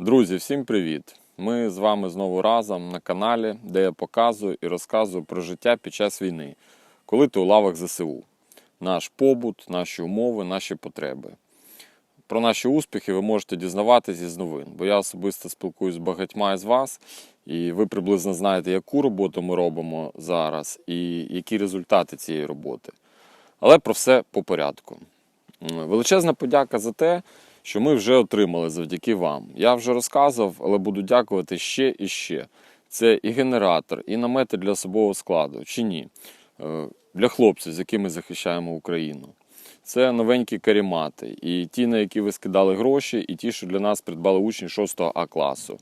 Друзі, всім привіт! Ми з вами знову разом на каналі, де я показую і розказую про життя під час війни, коли ти у лавах ЗСУ, наш побут, наші умови, наші потреби. Про наші успіхи ви можете дізнаватися із новин, бо я особисто спілкуюсь з багатьма із вас, і ви приблизно знаєте, яку роботу ми робимо зараз і які результати цієї роботи. Але про все по порядку. Величезна подяка за те, що ми вже отримали завдяки вам. Я вже розказував, але буду дякувати ще і ще. Це і генератор, і намети для особового складу, чи ні? Е, Для хлопців, з якими захищаємо Україну. Це новенькі карімати, і ті, на які ви скидали гроші, і ті, що для нас придбали учні 6 А класу.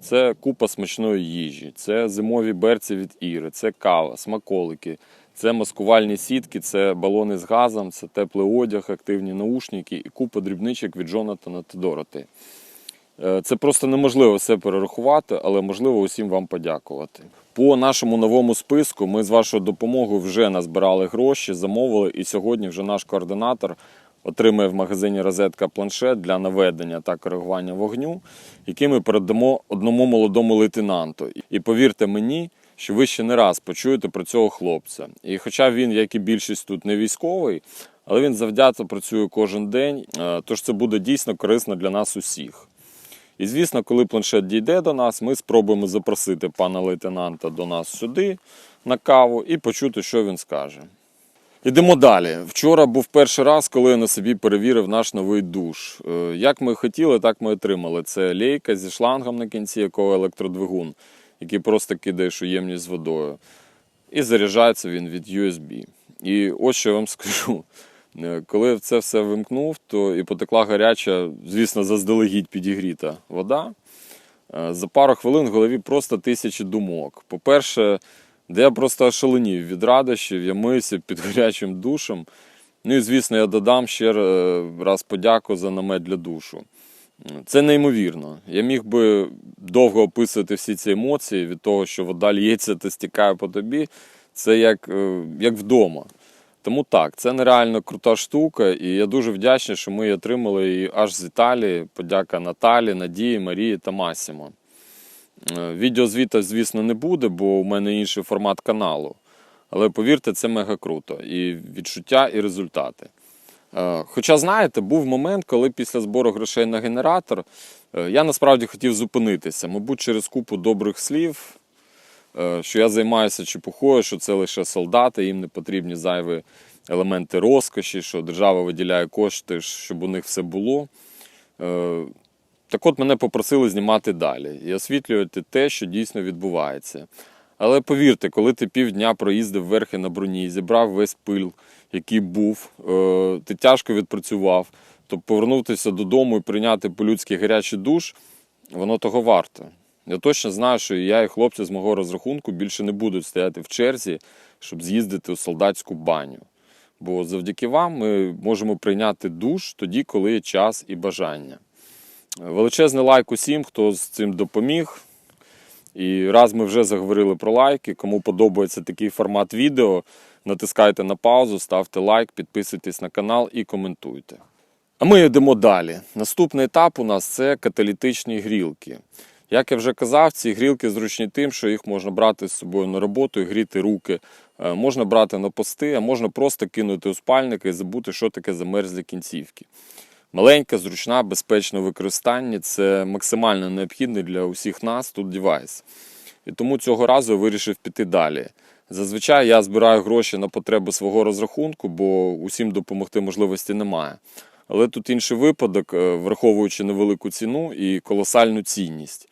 Це купа смачної їжі, це зимові берці від Іри, це кава, смаколики, це маскувальні сітки, це балони з газом, це теплий одяг, активні наушники і купа дрібничок від Джонатана та Дороти. Е, Це просто неможливо все перерахувати, але можливо усім вам подякувати. По нашому новому списку ми з вашою допомогою вже назбирали гроші, замовили, і сьогодні вже наш координатор отримає в магазині розетка планшет для наведення та коригування вогню, який ми передамо одному молодому лейтенанту. І повірте мені, що ви ще не раз почуєте про цього хлопця. І хоча він, як і більшість тут, не військовий, але він завзято працює кожен день, е, тож це буде дійсно корисно для нас усіх. І звісно, коли планшет дійде до нас, ми спробуємо запросити пана лейтенанта до нас сюди на каву і почути, що він скаже. Ідемо далі. Вчора був перший раз, коли я на собі перевірив наш новий душ. Е, Як ми хотіли, так ми отримали. Це лейка зі шлангом на кінці, якого електродвигун, який просто кидаєш у ємність з водою. І заряджається він від USB. І ось що я вам скажу. Е, Коли це все вимкнув, то і потекла гаряча, звісно, заздалегідь підігріта вода. Е, За пару хвилин в голові просто тисячі думок. По-перше, де я просто ошаленів від радощів, я миюся під гарячим душем. Ну і звісно, я додам ще е, раз подяку за намет для душу. Це неймовірно. Я міг би довго описувати всі ці емоції від того, що вода лється та стікає по тобі. Це як, е, як вдома. Тому так, це нереально крута штука, і я дуже вдячний, що ми її отримали її аж з Італії. Подяка Наталі, Надії, Марії та Масімо. Е, Відеозвіта, звісно, не буде, бо у мене інший формат каналу. Але повірте, це мега круто. І відчуття, і результати. Е, Хоча, знаєте, був момент, коли після збору грошей на генератор е, я насправді хотів зупинитися, мабуть, через купу добрих слів, е, що я займаюся чепухою, що це лише солдати, їм не потрібні зайві елементи розкоші, що держава виділяє кошти, щоб у них все було. Так от мене попросили знімати далі і освітлювати те, що дійсно відбувається. Але повірте, коли ти півдня проїздив верхи на броні, зібрав весь пил, який був, е, ти тяжко відпрацював, то повернутися додому і прийняти по-людськи гарячий душ, воно того варто. Я точно знаю, що я і хлопці з мого розрахунку більше не будуть стояти в черзі, щоб з'їздити у солдатську баню. Бо завдяки вам ми можемо прийняти душ тоді, коли є час і бажання. Величезний лайк усім, хто з цим допоміг. І раз ми вже заговорили про лайки, кому подобається такий формат відео, натискайте на паузу, ставте лайк, підписуйтесь на канал і коментуйте. А ми йдемо далі. Наступний етап у нас це каталітичні грілки. Як я вже казав, ці грілки зручні тим, що їх можна брати з собою на роботу і гріти руки. Е, Можна брати на пости, а можна просто кинути у спальник і забути, що таке замерзлі кінцівки. Маленька, зручна, безпечне використання це максимально необхідний для усіх нас тут девайс. І тому цього разу я вирішив піти далі. Зазвичай я збираю гроші на потреби свого розрахунку, бо усім допомогти можливості немає. Але тут інший випадок, е, враховуючи невелику ціну і колосальну цінність.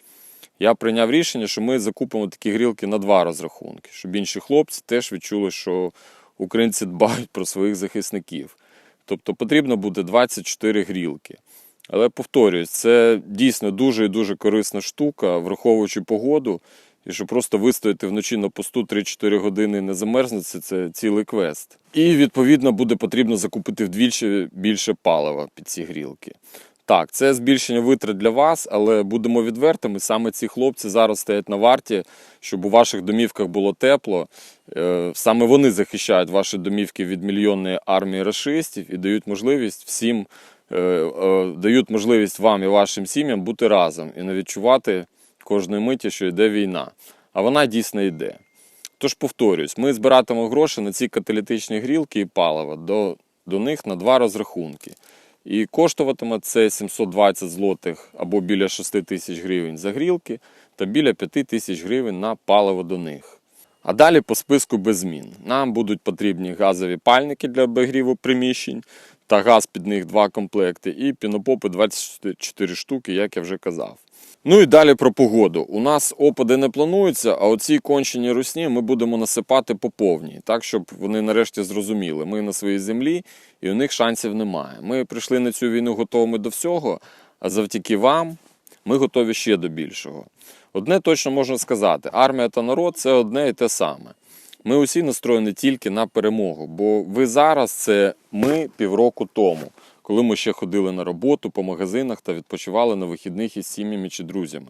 Я прийняв рішення, що ми закупимо такі грілки на два розрахунки, щоб інші хлопці теж відчули, що українці дбають про своїх захисників. Тобто потрібно буде 24 грілки. Але повторюсь, це дійсно дуже і дуже корисна штука, враховуючи погоду, і щоб просто вистояти вночі на посту 3-4 години і не замерзнеться, це цілий квест. І відповідно буде потрібно закупити вдвічі більше палива під ці грілки. Так, це збільшення витрат для вас, але будемо відвертими. Саме ці хлопці зараз стоять на варті, щоб у ваших домівках було тепло. Е, Саме вони захищають ваші домівки від мільйонної армії расистів і дають можливість всім е, е, дають можливість вам і вашим сім'ям бути разом і не відчувати кожної миті, що йде війна. А вона дійсно йде. Тож повторюсь, ми збиратимемо гроші на ці каталітичні грілки і паливо до, до них на два розрахунки. І коштуватиме це 720 злотих або біля 6 тисяч гривень за грілки та біля 5 тисяч гривень на паливо до них. А далі по списку без змін. Нам будуть потрібні газові пальники для обігріву приміщень та газ під них два комплекти, і пінопопи 24 штуки, як я вже казав. Ну і далі про погоду. У нас опади не плануються, а оці кончені русні ми будемо насипати по повній, так щоб вони нарешті зрозуміли. Ми на своїй землі і у них шансів немає. Ми прийшли на цю війну готовими до всього, а завдяки вам ми готові ще до більшого. Одне точно можна сказати: армія та народ це одне і те саме. Ми усі настроєні тільки на перемогу, бо ви зараз це ми півроку тому, коли ми ще ходили на роботу по магазинах та відпочивали на вихідних із сім'ями чи друзями.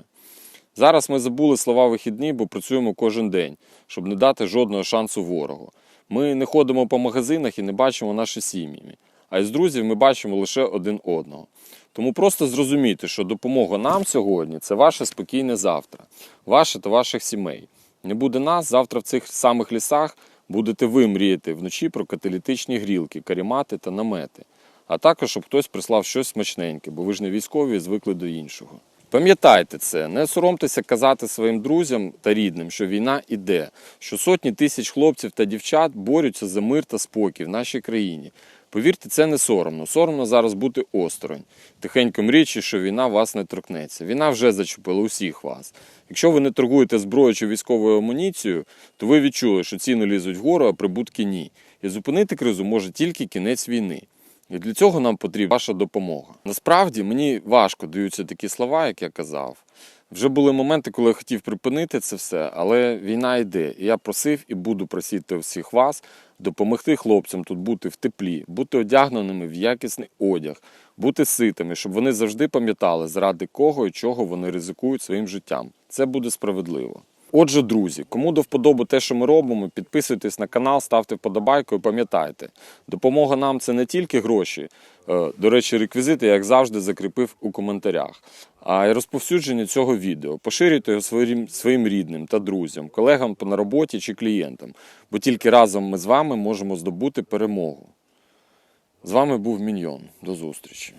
Зараз ми забули слова вихідні, бо працюємо кожен день, щоб не дати жодного шансу ворогу. Ми не ходимо по магазинах і не бачимо наші сім'ї. А із друзів ми бачимо лише один одного. Тому просто зрозумійте, що допомога нам сьогодні це ваше спокійне завтра, ваше та ваших сімей. Не буде нас, завтра в цих самих лісах будете ви мріяти вночі про каталітичні грілки, карімати та намети. А також, щоб хтось прислав щось смачненьке, бо ви ж не військові і звикли до іншого. Пам'ятайте це, не соромтеся казати своїм друзям та рідним, що війна іде, що сотні тисяч хлопців та дівчат борються за мир та спокій в нашій країні. Повірте, це не соромно. Соромно зараз бути осторонь. Тихенько мріючи, що війна вас не торкнеться. Війна вже зачепила усіх вас. Якщо ви не торгуєте зброєю чи військовою амуніцією, то ви відчули, що ціни лізуть вгору, а прибутки ні. І зупинити кризу може тільки кінець війни. І для цього нам потрібна ваша допомога. Насправді мені важко даються такі слова, як я казав. Вже були моменти, коли я хотів припинити це все, але війна йде. І я просив і буду просити всіх вас допомогти хлопцям тут бути в теплі, бути одягненими в якісний одяг, бути ситими, щоб вони завжди пам'ятали, заради кого і чого вони ризикують своїм життям. Це буде справедливо. Отже, друзі, кому до вподоби те, що ми робимо, підписуйтесь на канал, ставте вподобайку і пам'ятайте, допомога нам це не тільки гроші. е, До речі, реквізити, як завжди, закріпив у коментарях, а й розповсюдження цього відео. Поширюйте його своїм, своїм рідним та друзям, колегам на роботі чи клієнтам, бо тільки разом ми з вами можемо здобути перемогу. З вами був Міньйон. До зустрічі.